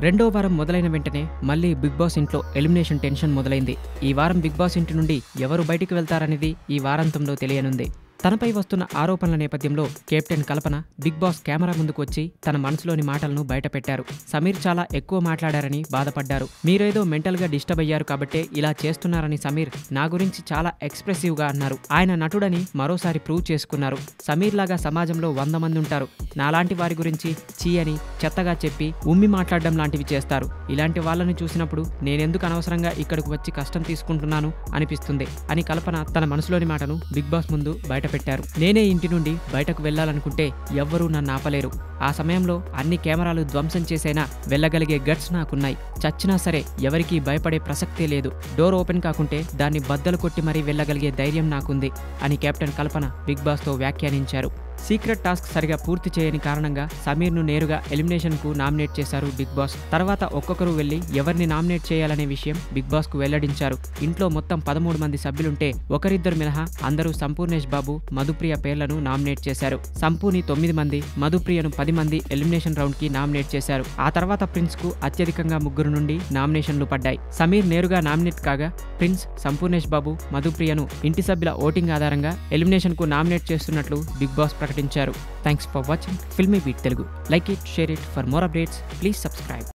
రెండో వారం మొదలైన వెంటనే మళ్ళీ బిగ్ బాస్ ఇంట్లో ఎలిమినేషన్ టెన్షన్ మొదలైంది. ఈ వారం బిగ్ బాస్ ఇంటి నుండి ఎవరు బయటికి వెళ్తారనేది ఈ వారాంతంలో తెలియనుంది. తనపై వస్తున్న ఆరోపణల నేపథ్యంలో captain Kalpana Bigg Boss camera ముందుకు వచ్చి తన మనసులోని మాటలను బయటపెట్టారు. సమీర్ చాలా ఎక్కువ మాట్లాడారని బాధపడ్డారు. మీరేదో మెంటల్గా డిస్టర్బ్ అయ్యారు కాబట్టే ఇలా చేస్తున్నారని సమీర్ నా గురించి చాలా ఎక్స్ప్రెసివ్గా అన్నారు. ఆయన నటుడని మరోసారి ప్రూవ్ చేసుకున్నారు. సమీర్ లాగా సమాజంలో వంద మంది ఉంటారు. నాలాంటి వారి గురించి చీ అని చెత్తగా చెప్పి ఉమ్మి మాట్లాడడం లాంటివి చేస్తారు. ఇలాంటి వాళ్ళని చూసినప్పుడు నేనెందుకు అనవసరంగా ఇక్కడికి వచ్చి కష్టం తీసుకుంటున్నాను అనిపిస్తుంది అని కల్పన తన మనసులోని మాటను బిగ్ బాస్ ముందు బయట పెట్టారు. నేనే ఇంటి నుండి బయటకు వెళ్ళాలనుకుంటే ఎవ్వరూ నన్ను ఆపలేరు. ఆ సమయంలో అన్ని కెమెరాలు ధ్వంసం చేసైనా వెళ్ళగలిగే గట్స్ నాకున్నాయి. చచ్చినా సరే ఎవరికీ భయపడే ప్రసక్తే లేదు. డోర్ ఓపెన్ కాకుంటే దాన్ని బద్దలు కొట్టి మరీ వెళ్ళగలిగే ధైర్యం నాకుంది అని కెప్టెన్ కల్పన బిగ్ బాస్తో వ్యాఖ్యానించారు. సీక్రెట్ టాస్క్ సరిగా పూర్తి చేయని కారణంగా సమీర్ను నేరుగా ఎలిమినేషన్కు నామినేట్ చేశారు బిగ్ బాస్. తర్వాత ఒక్కొక్కరు వెళ్ళి ఎవరిని నామినేట్ చేయాలనే విషయం బిగ్ బాస్కు వెల్లడించారు. ఇంట్లో మొత్తం పదమూడు మంది సభ్యులుంటే ఒకరిద్దరు మినహా అందరూ సంపూర్ణేష్ బాబు మధుప్రియ పేర్లను నామినేట్ చేశారు. సంపూని తొమ్మిది మంది మధుప్రియను పది మంది ఎలిమినేషన్ రౌండ్కి నామినేట్ చేశారు. ఆ తర్వాత ప్రిన్స్కు అత్యధికంగా ముగ్గురు నుండి నామినేషన్లు పడ్డాయి. సమీర్ నేరుగా నామినేట్ కాగా ప్రిన్స్ సంపూర్ణేష్ బాబు మధుప్రియను ఇంటి సభ్యుల ఓటింగ్ ఆధారంగా ఎలిమినేషన్కు నామినేట్ చేస్తున్నట్లు బిగ్ బాస్ ప్రకటించారు. Thanks for watching Filmi Beat Telugu like it share it for more updates please subscribe